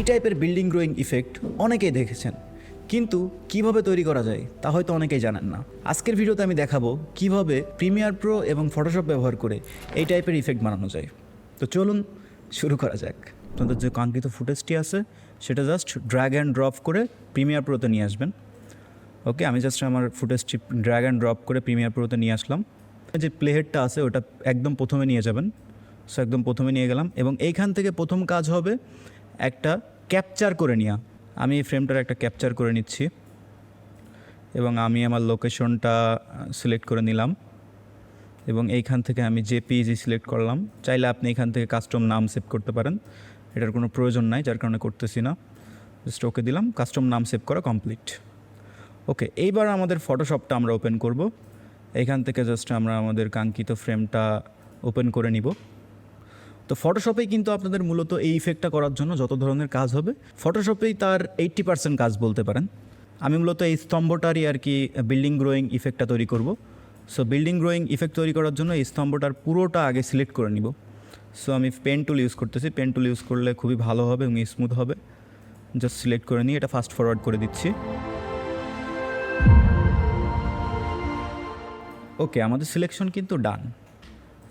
এই টাইপের building growing effect অনেকেই দেখেছেন। কিন্তু কীভাবে তৈরি করা যায় তা হয়তো অনেকেই জানেন না। আজকের ভিডিওতে আমি দেখাবো কীভাবে প্রিমিয়ার প্রো এবং ফটোশপ ব্যবহার করে এই টাইপের ইফেক্ট বানানো যায়। তো চলুন শুরু করা যাক। আপনাদের যে কাঙ্ক্ষিত ফুটেজটি আছে, সেটা জাস্ট ড্র্যাগ অ্যান্ড ড্রপ করে প্রিমিয়ার প্রোতে নিয়ে আসবেন। ওকে আমি জাস্ট আমার ফুটেজটি ড্র্যাগ অ্যান্ড ড্রপ করে প্রিমিয়ার প্রোতে নিয়ে আসলাম। যে প্লেহেডটা আছে, ওটা একদম প্রথমে নিয়ে যাবেন। সো একদম প্রথমে নিয়ে গেলাম এবং এইখান থেকে প্রথম কাজ হবে একটা ক্যাপচার করে নেওয়া আমি এই ফ্রেমটার একটা ক্যাপচার করে নিচ্ছি এবং আমি আমার লোকেশনটা সিলেক্ট করে নিলাম এবং এইখান থেকে আমি জেপিজি সিলেক্ট করলাম, চাইলে আপনি এখান থেকে কাস্টম নাম সেভ করতে পারেন। এটার কোনো প্রয়োজন নাই, যার কারণে করতেছি না। জাস্ট ওকে দিলাম, কাস্টম নাম সেভ করা কমপ্লিট। ওকে, এইবার আমাদের ফটোশপটা আমরা ওপেন করব। এখান থেকে জাস্ট আমরা আমাদের কাঙ্ক্ষিত ফ্রেমটা ওপেন করে নিব। তো ফটোশপেই কিন্তু আপনাদের মূলত এই ইফেক্টটা করার জন্য যত ধরনের কাজ হবে ফটোশপেই তার এইট্টি পার্সেন্ট কাজ বলতে পারেন। আমি মূলত এই স্তম্ভটারই আর কি বিল্ডিং গ্রোয়িং ইফেক্টটা তৈরি করব। সো বিল্ডিং গ্রোয়িং ইফেক্ট তৈরি করার জন্য এই স্তম্ভটার পুরোটা আগে সিলেক্ট করে নিব। সো আমি পেন টুল ইউজ করতেছি। পেন টুল ইউজ করলে খুবই ভালো হবে এবং স্মুথ হবে। জাস্ট সিলেক্ট করে নিয়ে এটা ফাস্ট ফরওয়ার্ড করে দিচ্ছি। ওকে আমাদের সিলেকশন কিন্তু ডান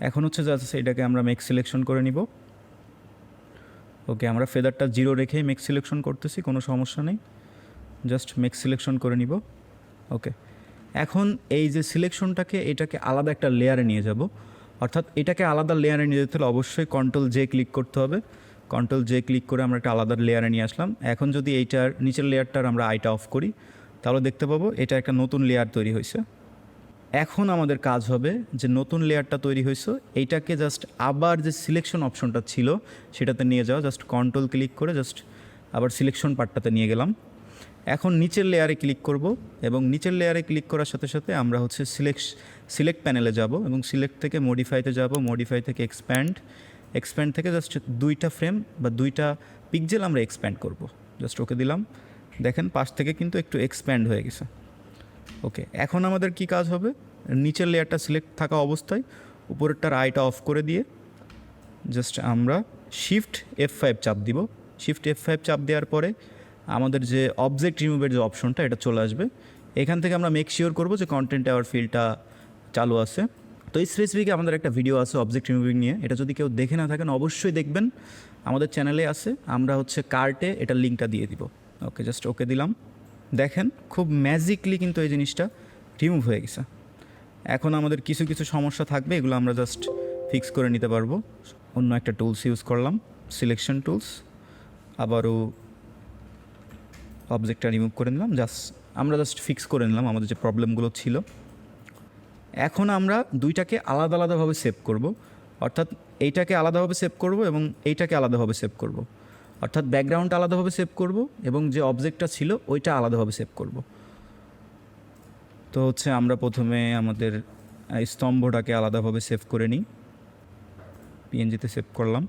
এখন হচ্ছে জাস্ট এটাকে আমরা মেক সিলেকশন করে নিব। ওকে আমরা ফেদারটা জিরো রেখেই মেক সিলেকশন করতেছি, কোনো সমস্যা নেই। জাস্ট মেক সিলেকশন করে নিব। ওকে এখন এই যে সিলেকশনটাকে এটাকে আলাদা একটা লেয়ারে নিয়ে যাব। অর্থাৎ এটাকে আলাদা লেয়ারে নিয়ে যেতে হলে অবশ্যই কন্ট্রোল জে ক্লিক করতে হবে। কন্ট্রোল জে ক্লিক করে আমরা একটা আলাদা লেয়ারে নিয়ে আসলাম। এখন যদি এইটার নিচের লেয়ারটার আমরা আইটা অফ করি, তাহলে দেখতে পাবো এটা একটা নতুন লেয়ার তৈরি হয়েছে। এখন আমাদের কাজ হবে যে নতুন লেয়ারটা তৈরি হয়েছে, এইটাকে জাস্ট আবার যে সিলেকশন অপশনটা ছিল, সেটাতে নিয়ে যাওয়া জাস্ট কন্ট্রোল ক্লিক করে জাস্ট আবার সিলেকশন পার্টটাতে নিয়ে গেলাম। এখন নিচের লেয়ারে ক্লিক করব এবং নিচের লেয়ারে ক্লিক করার সাথে সাথে আমরা হচ্ছে সিলেক্ট সিলেক্ট প্যানেলে যাব এবং সিলেক্ট থেকে মডিফাইতে যাব মডিফাই থেকে এক্সপ্যান্ড এক্সপ্যান্ড থেকে জাস্ট দুইটা ফ্রেম বা দুইটা পিকজেল আমরা এক্সপ্যান্ড করব। জাস্ট ওকে দিলাম। দেখেন পাশ থেকে কিন্তু একটু এক্সপ্যান্ড হয়ে গেছে। ওকে এখন আমাদের কি কাজ হবে? নিচের লেয়ারটা সিলেক্ট থাকা অবস্থায়, উপরেরটার আইটা অফ করে দিয়ে জাস্ট আমরা শিফট এফ ফাইভ চাপ দিব। শিফট এফ ফাইভ চাপ দেওয়ার পরে আমাদের যে অবজেক্ট রিমুভের যে অপশনটা এটা চলে আসবে। এখান থেকে আমরা মেক শিওর করব যে কন্টেন্ট আওয়ার ফিল্ডটা চালু আছে। তো এই স্পেসিফিক আমাদের একটা ভিডিও আছে অবজেক্ট রিমুভিং নিয়ে। এটা যদি কেউ দেখে না থাকেন, অবশ্যই দেখবেন। আমাদের চ্যানেলে আছে। আমরা হচ্ছে কার্টে এটার লিঙ্কটা দিয়ে দিব। ওকে জাস্ট ওকে দিলাম। দেখেন, খুব ম্যাজিকলি কিন্তু এই জিনিসটা রিমুভ হয়ে গেছে। এখন আমাদের কিছু কিছু সমস্যা থাকবে, এগুলো আমরা জাস্ট ফিক্স করে নিতে পারব। অন্য একটা টুলস ইউজ করলাম সিলেকশন টুলস আবারও অবজেক্টটা রিমুভ করে নিলাম জাস্ট আমরা জাস্ট ফিক্স করে নিলাম আমাদের যে প্রবলেমগুলো ছিল। এখন আমরা দুইটাকে আলাদা, আলাদাভাবে সেভ করব। অর্থাৎ এইটাকে আলাদাভাবে সেভ করব এবং এইটাকে আলাদাভাবে সেভ করব। অর্থাৎ ব্যাকগ্রাউন্ড আলাদাভাবে সেভ করব এবং যে অবজেক্টটা ছিল ওইটা আলাদাভাবে সেভ করব। তো হচ্ছে আমরা প্রথমে আমাদের স্তম্ভটাকে আলাদাভাবে সেভ করে নিই। পিএনজিতে সেভ করলাম।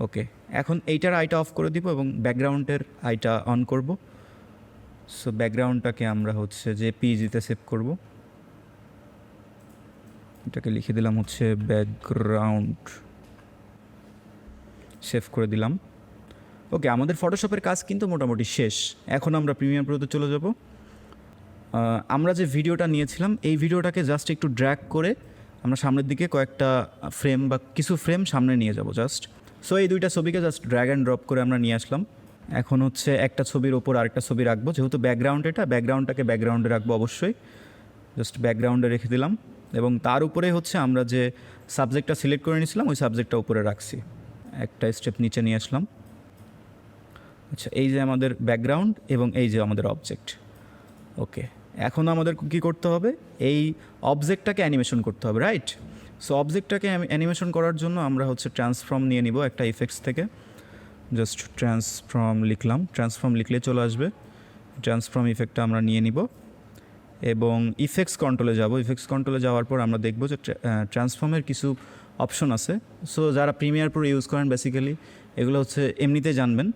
ওকে, এখন এইটার আইটা অফ করে দিব এবং ব্যাকগ্রাউন্ডের আইটা অন করব। সো ব্যাকগ্রাউন্ডটাকে আমরা হচ্ছে যে পিজিতে সেভ করব। এটাকে লিখে দিলাম হচ্ছে ব্যাকগ্রাউন্ড। সেভ করে দিলাম। ওকে আমাদের ফটোশপের কাজ কিন্তু মোটামুটি শেষ। এখন আমরা প্রিমিয়াম প্রোতে চলে যাব। আমরা যে ভিডিওটা নিয়েছিলাম, এই ভিডিওটাকে জাস্ট একটু ড্র্যাগ করে আমরা সামনের দিকে কয়েকটা ফ্রেম বা কিছু ফ্রেম সামনে নিয়ে যাব জাস্ট সো এই দুইটা ছবিকে জাস্ট ড্র্যাগ অ্যান্ড ড্রপ করে আমরা নিয়ে আসলাম। এখন হচ্ছে একটা ছবির ওপর আরেকটা ছবি রাখব। যেহেতু ব্যাকগ্রাউন্ড এটা ব্যাকগ্রাউন্ডটাকে ব্যাকগ্রাউন্ডে রাখব অবশ্যই। জাস্ট ব্যাকগ্রাউন্ডে রেখে দিলাম। এবং তার উপরে হচ্ছে আমরা যে সাবজেক্টটা সিলেক্ট করে নিয়েছিলাম, ওই সাবজেক্টটা উপরে রাখছি। একটা স্টেপ নিচে নিয়ে আসলাম। আচ্ছা এই যে আমাদের ব্যাকগ্রাউন্ড এবং এই যে আমাদের অবজেক্ট ওকে এখন আমাদের কি করতে হবে? এই অবজেক্টটাকে অ্যানিমেশন করতে হবে রাইট সো অবজেক্টটাকে অ্যানিমেশন করার জন্য আমরা হচ্ছে ট্রান্সফর্ম নিয়ে নিব একটা ইফেক্টস থেকে। জাস্ট ট্রান্সফর্ম লিখলাম। ট্রান্সফর্ম লিখলে চলে আসবে। ট্রান্সফর্ম ইফেক্টটা আমরা নিয়ে নিব। এবং ইফেক্টস কন্ট্রোলে যাব। ইফেক্টস কন্ট্রোলে যাওয়ার পর আমরা দেখব যে ট্রান্সফর্মের কিছু অপশন আছে। সো যারা প্রিমিয়ার প্রো ইউজ করেন বেসিক্যালি এগুলো হচ্ছে এমনিতে জানবেন।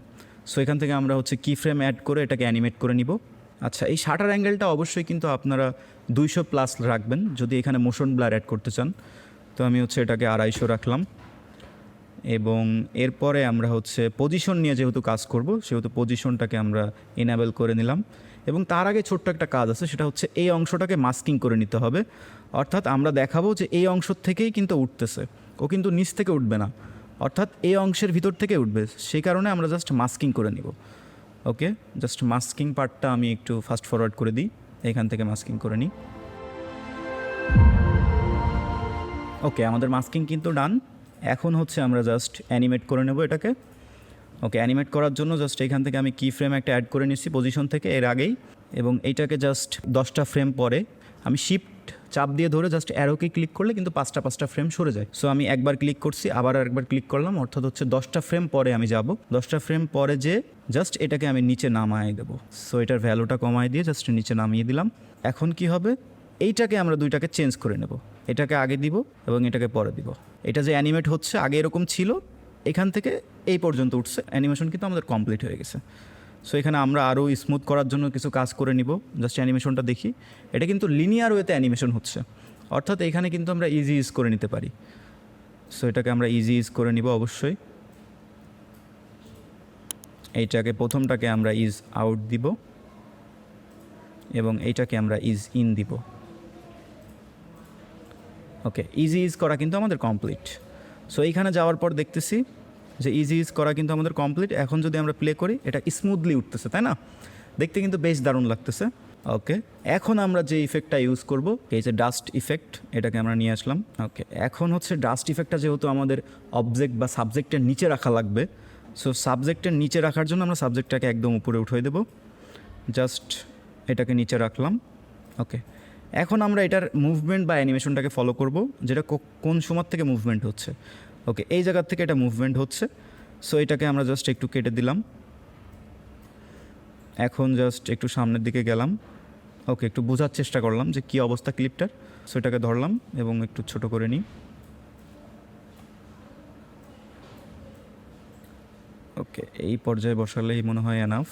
সো এখান থেকে আমরা হচ্ছে কি ফ্রেম অ্যাড করে এটাকে অ্যানিমেট করে নিব। আচ্ছা এই শাটার অ্যাঙ্গেলটা অবশ্যই কিন্তু আপনারা দুইশো প্লাস রাখবেন যদি এখানে মোশন ব্লার অ্যাড করতে চান। তো আমি হচ্ছে এটাকে আড়াইশো রাখলাম। এবং এরপরে আমরা হচ্ছে পজিশন নিয়ে যেহেতু কাজ করব, সেহেতু পজিশনটাকে আমরা এনাবেল করে নিলাম। এবং তার আগে ছোট্ট একটা কাজ আছে, সেটা হচ্ছে এই অংশটাকে মাস্কিং করে নিতে হবে। অর্থাৎ আমরা দেখাবো যে এই অংশ থেকেই কিন্তু উঠতেছে। ও কিন্তু নিচ থেকে উঠবে না। অর্থাৎ এই অংশের ভিতর থেকে উঠবে। সেই কারণে আমরা জাস্ট মাস্কিং করে নিব। ওকে জাস্ট মাস্কিং পার্টটা আমি একটু ফাস্ট ফরওয়ার্ড করে দিই। এখান থেকে মাস্কিং করে নিই। ওকে আমাদের মাস্কিং কিন্তু ডান এখন হচ্ছে আমরা জাস্ট অ্যানিমেট করে নেব এটাকে। ওকে অ্যানিমেট করার জন্য জাস্ট এখান থেকে আমি কি ফ্রেম একটা অ্যাড করে নিচ্ছি পজিশন থেকে এর আগেই। এবং এইটাকে জাস্ট দশটা ফ্রেম পরে আমি শিফট চাপ দিয়ে ধরে জাস্ট অ্যারোকে ক্লিক করলে কিন্তু পাঁচটা পাঁচটা ফ্রেম সরে যায়। সো আমি একবার ক্লিক করছি, আবার একবার ক্লিক করলাম, অর্থাৎ হচ্ছে দশটা ফ্রেম পরে আমি যাব। দশটা ফ্রেম পরে যে জাস্ট এটাকে আমি নিচে নামায় দেবো। সো এটার ভ্যালুটা কমায় দিয়ে জাস্ট নিচে নামিয়ে দিলাম। এখন কি হবে? এইটাকে আমরা দুইটাকে চেঞ্জ করে নেব। এটাকে আগে দিব এবং এটাকে পরে দিব। এটা যে অ্যানিমেট হচ্ছে, আগে এরকম ছিল, এখান থেকে এই পর্যন্ত উঠছে। অ্যানিমেশন কিন্তু আমাদের কমপ্লিট হয়ে গেছে। সো এখানে আমরা আরও স্মুথ করার জন্য কিছু কাজ করে নিব। জাস্ট অ্যানিমেশনটা দেখি। এটা কিন্তু লিনিয়ার ওয়েতে অ্যানিমেশন হচ্ছে। অর্থাৎ এখানে কিন্তু আমরা ইজি ইউজ করে নিতে পারি। সো এটাকে আমরা ইজি ইউজ করে নিব অবশ্যই। এইটাকে, প্রথমটাকে আমরা ইজ আউট দিব। এবং এইটাকে আমরা ইজ ইন দিব। ওকে ইজি ইজ করা কিন্তু আমাদের কমপ্লিট সো এইখানে যাওয়ার পর দেখতেছি যে ইজি ইজ করা কিন্তু আমাদের কমপ্লিট এখন যদি আমরা প্লে করি, এটা স্মুথলি উঠতেছে, তাই না? দেখতে কিন্তু বেশ দারুণ লাগতেছে। ওকে এখন আমরা যে ইফেক্টটা ইউজ করব, এই যে ডাস্ট ইফেক্ট এটাকে আমরা নিয়ে আসলাম। ওকে এখন হচ্ছে ডাস্ট ইফেক্টটা যেহেতু আমাদের অবজেক্ট বা সাবজেক্টের নিচে রাখা লাগবে সো সাবজেক্টের নিচে রাখার জন্য আমরা সাবজেক্টটাকে একদম উপরে উঠিয়ে দেবো। জাস্ট এটাকে নিচে রাখলাম। ওকে এখন আমরা এটার মুভমেন্ট বা অ্যানিমেশনটাকে ফলো করব, যেটা কোন সময় থেকে মুভমেন্ট হচ্ছে। ওকে এই জায়গার থেকে এটা মুভমেন্ট হচ্ছে। সো এটাকে আমরা জাস্ট একটু কেটে দিলাম। এখন জাস্ট একটু সামনের দিকে গেলাম। ওকে একটু বোঝার চেষ্টা করলাম যে কী অবস্থা ক্লিপটার সো এটাকে ধরলাম এবং একটু ছোট করে নিই। ওকে এই পর্যায়ে বসালেই মনে হয় enough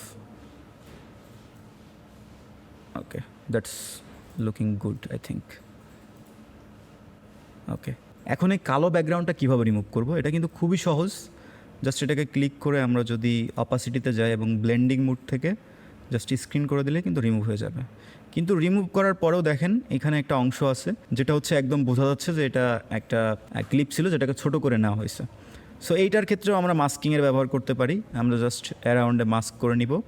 okay that's looking good I think okay এখন এই কালো ব্যাকগ্রাউন্ডটা কীভাবে রিমুভ করব? এটা কিন্তু খুবই সহজ। জাস্ট এটাকে ক্লিক করে আমরা যদি অপাসিটিতে যাই এবং ব্লেন্ডিং মুড থেকে জাস্ট স্ক্রিন করে দিলে কিন্তু রিমুভ হয়ে যাবে। কিন্তু রিমুভ করার পরেও দেখেন, এখানে একটা অংশ আছে, যেটা হচ্ছে একদম বোঝা যাচ্ছে যে এটা একটা ক্লিপ ছিল, যেটাকে ছোট করে নেওয়া হয়েছে। সো এইটার ক্ষেত্রেও আমরা মাস্কিংয়ের ব্যবহার করতে পারি। আমরা জাস্ট অ্যারাউন্ডে মাস্ক করে নিব।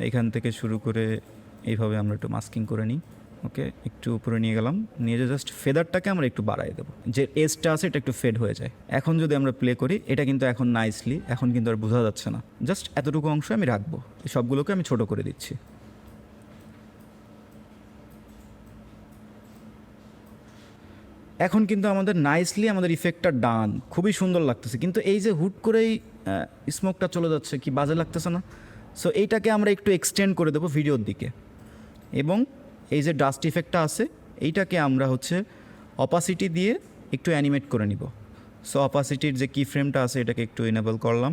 এইখান থেকে শুরু করে এইভাবে আমরা একটু মাস্কিং করে নিই। ওকে, একটু উপরে নিয়ে গেলাম। নিয়ে যে জাস্ট ফেদারটাকে আমরা একটু বাড়াই দেবো। যে এজটা আছে, এটা একটু ফেড হয়ে যায়। এখন যদি আমরা প্লে করি, এটা কিন্তু এখন নাইসলি এখন কিন্তু আর বোঝা যাচ্ছে না। জাস্ট এতটুকু অংশ আমি রাখব। এই সবগুলোকে আমি ছোট করে দিচ্ছি। এখন কিন্তু আমাদের নাইসলি আমাদের ইফেক্টটা ডান খুবই সুন্দর লাগতেছে। কিন্তু এই যে হুট করেই স্মোকটা চলে যাচ্ছে, কি বাজে লাগতেছে না? সো এইটাকে আমরা একটু এক্সটেন্ড করে দেবো ভিডিওর দিকে। এবং এই যে ডাস্ট ইফেক্টটা আছে, এইটাকে আমরা হচ্ছে অপাসিটি দিয়ে একটু অ্যানিমেট করে নিব। সো অপাসিটির যে কি ফ্রেমটা আছে, এটাকে একটু এনেবল করলাম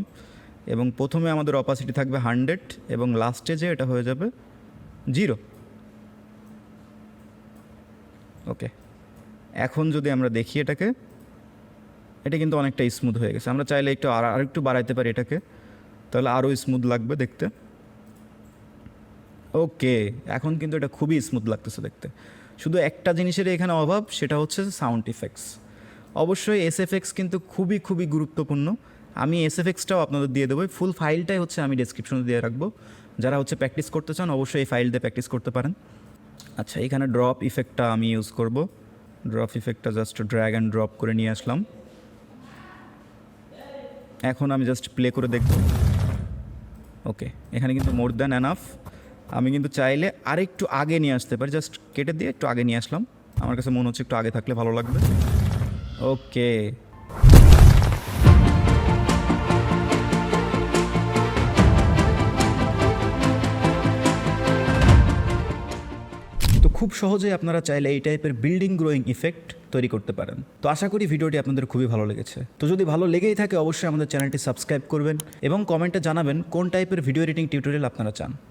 এবং প্রথমে আমাদের অপাসিটি থাকবে হান্ড্রেড এবং লাস্টে যে এটা হয়ে যাবে জিরো ওকে এখন যদি আমরা দেখি এটাকে, এটা কিন্তু অনেকটা স্মুথ হয়ে গেছে। আমরা চাইলে একটু আর একটু বাড়াইতে পারি এটাকে, তাহলে আরও স্মুথ লাগবে দেখতে। ওকে, এখন কিন্তু এটা খুবই স্মুথ লাগতেছে দেখতে। শুধু একটা জিনিসের এখানে অভাব, সেটা হচ্ছে সাউন্ড ইফেক্টস অবশ্যই এস কিন্তু খুবই খুবই গুরুত্বপূর্ণ। আমি এস এফেক্টসটাও আপনাদের দিয়ে দেবো। ফুল ফাইলটাই হচ্ছে আমি ডেসক্রিপশনে দিয়ে রাখব। যারা হচ্ছে প্র্যাকটিস করতে চান, অবশ্যই এই ফাইল দিয়ে প্র্যাকটিস করতে পারেন। আচ্ছা এখানে ড্রপ ইফেক্টটা আমি ইউজ করব। ড্রপ ইফেক্টটা জাস্ট ড্র্যাগ অ্যান্ড ড্রপ করে নিয়ে আসলাম। এখন আমি জাস্ট প্লে করে দেখব। ওকে, এখানে কিন্তু মোর দ্যান অ্যানাফ আমি কিন্তু চাইলে আরেকটু আগে নিয়ে আসতে পারি। জাস্ট কেটে দিয়ে একটু আগে নিয়ে আসলাম। আমার কাছে মনে হচ্ছে একটু আগে থাকলে ভালো লাগবে। ওকে তো খুব সহজেই আপনারা চাইলে এই টাইপের বিল্ডিং গ্রোয়িং ইফেক্ট তৈরি করতে পারেন। তো আশা করি ভিডিওটি আপনাদের খুবই ভালো লেগেছে। তো যদি ভালো লেগেই থাকে, অবশ্যই আমাদের চ্যানেলটি সাবস্ক্রাইব করবেন এবং কমেন্টে জানাবেন কোন টাইপের ভিডিও এডিটিং টিউটোরিয়াল আপনারা চান।